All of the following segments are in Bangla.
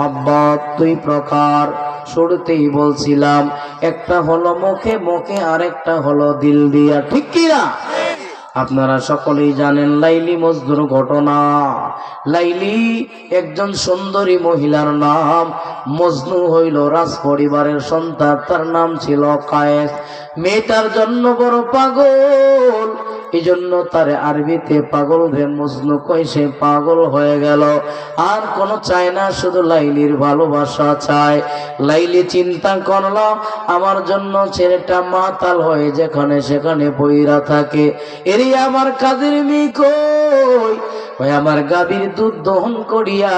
মোহাব্বত দুই প্রকার। শুরুতেই বলছিলাম, একটা হলো মুখে মুখে আরেকটা হলো দিল দিয়া। ঠিক কিনা আপনারা সকলেই জানেন লাইলি মজদুর ঘটনা। লাইলি একজন সুন্দরী মহিলার নাম মজনু হইল রাজ পরিবারের সন্তান। তার নাম ছিল কায়েস। মেয়েটার জন্য বড় পাগল। এই জন্য তার আরবিতে পাগল রে মজনু কই সে পাগল হয়ে গেল। আর কোনো চায় না, শুধু লাইলির ভালোবাসা চায় লাইলি চিন্তা করলাম আমার জন্য ছেলেটা মাতাল হয়ে যেখানে সেখানে বইরা থাকে। এরই আমার কাদের মেয়ে কই? ওই আমার গাভীর দুধ দহন করিয়া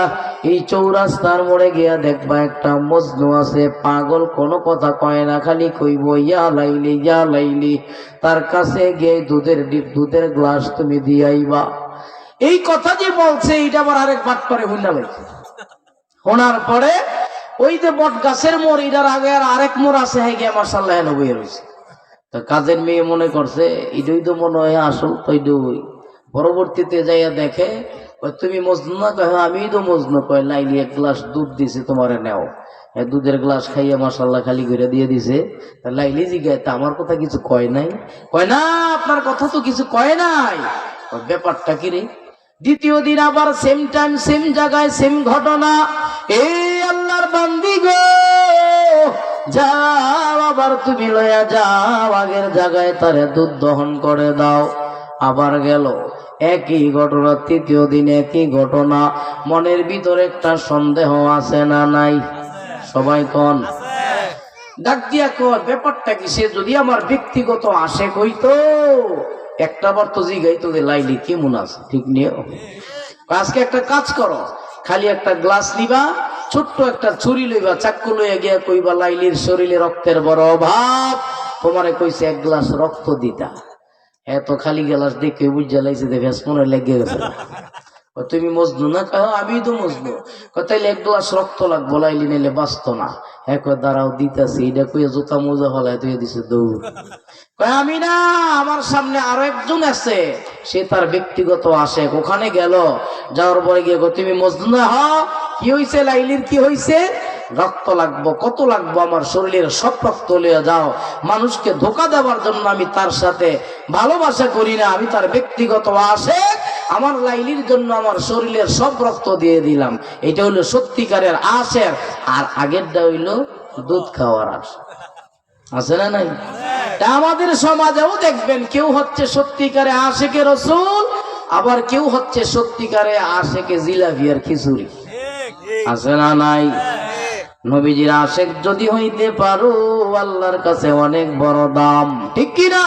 এই চৌরাস্তার মোড়ে গিয়া দেখবা একটা মজনু আছে, পাগল, কোনো কথা কয় না, খালি কইব, ইয়া লাইলি ইয়া লাইলি, তার কাছে গিয়ে দুধের ডিপ, দুধের গ্লাস তুমি দিয়াইবা। এই কথা যে বলছে, এইটা আবার আরেক বাট করে লাগছে শোনার পরে ওই যে বট গাছের মোড়, এটার আগে আর আরেক মোড় আছে হ্যাঁ গিয়ে মার্শাল্লাহ রয়েছে তো কাজের মেয়ে মনে করছে, এটাই তো মনে হয় আসল, তো পরবর্তীতে যাইয়া দেখে তুমি মজনু কয় "হ্যাঁ, আমিই তো মজনু। কয় লাইলি এক গ্লাস দুধ দিছে তোমারে নেও। দুধের গ্লাস খাইয়া মাসাল্লাহ খালি করে দিয়ে দিছে। লাইলি জিগায় তা আমার কথা কিছু কয় নাই। কয় না আপনার কথা তো কিছু কয় নাই। ব্যাপারটা কি রে? দ্বিতীয় দিন আবার সেম টাইম সেম জায়গায় সেম ঘটনা। এই আল্লাহর বান্দি গো যাও আবার তুমি লয়া যাও আগের জায়গায় তারে দুধ দহন করে দাও। আবার গেল। একই ঘটনা, তৃতীয় দিন একই ঘটনা। মনের ভিতরে একটা সন্দেহ আছে না নাই? সবাই কন। ডাক দিয়া কর ব্যাপারটা কি? সে যদি আমার ব্যক্তিগত আসে কইতো? একটা বার তো জিগাইতো যে, লাইলি কেমন আছে? ঠিক নিয়ে আজকে একটা কাজ করো। খালি একটা গ্লাস নিবা ছোট্ট একটা ছুরি লইবা, চাক্কু লইয়া গিয়া কইবা, লাইলির শরীরে রক্তের বড় অভাব। তোমারে কইছে এক গ্লাস রক্ত দিতা। এত খালি গ্লাস দেখে বুঝা যে ভেস মনে লেগে গেছে। তুমি মজনু না? কহ আমি তো মজনু। কয় তাইলে এক গ্লাস রক্ত লাগবো লাইলি নিলে বাঁচত না। এক দাঁড়াও দিতাছি। এটা কইয়া জুতা মোজা হলায় তুই দিছে দৌড়। কয় আমি না আমার সামনে আরও একজন আছে। সে তার ব্যক্তিগত আসে ওখানে গেল। যাওয়ার পরে গিয়ে কয়, তুমি মজনু না? হ কি হইছে? লাইলির কি হইছে? রক্ত লাগবো কত লাগবো আমার শরীরের সব রক্ত লিয়ে যাও। মানুষকে ধোকা দেওয়ার জন্য আমি তার সাথে ভালোবাসা করি না আমি তার ব্যক্তিগত আসে আমার লাইলির জন্য আমার শরীরের সব রক্ত দিয়ে দিলাম। এটা হইল সত্যিকারের আশের আর আগেরটা হইল দুধ খাওয়ার আশ আছে না নাই? তা আমাদের সমাজেও দেখবেন কেউ হচ্ছে সত্যিকারে আশেকে রসুল আবার কেউ হচ্ছে সত্যিকারে আশেকে জিলাপি আর খিচুড়ি। আছে না নাই? নবীজির আশেক যদি হইতে পারো আল্লাহর কাছে অনেক বড় দাম। ঠিক কিনা?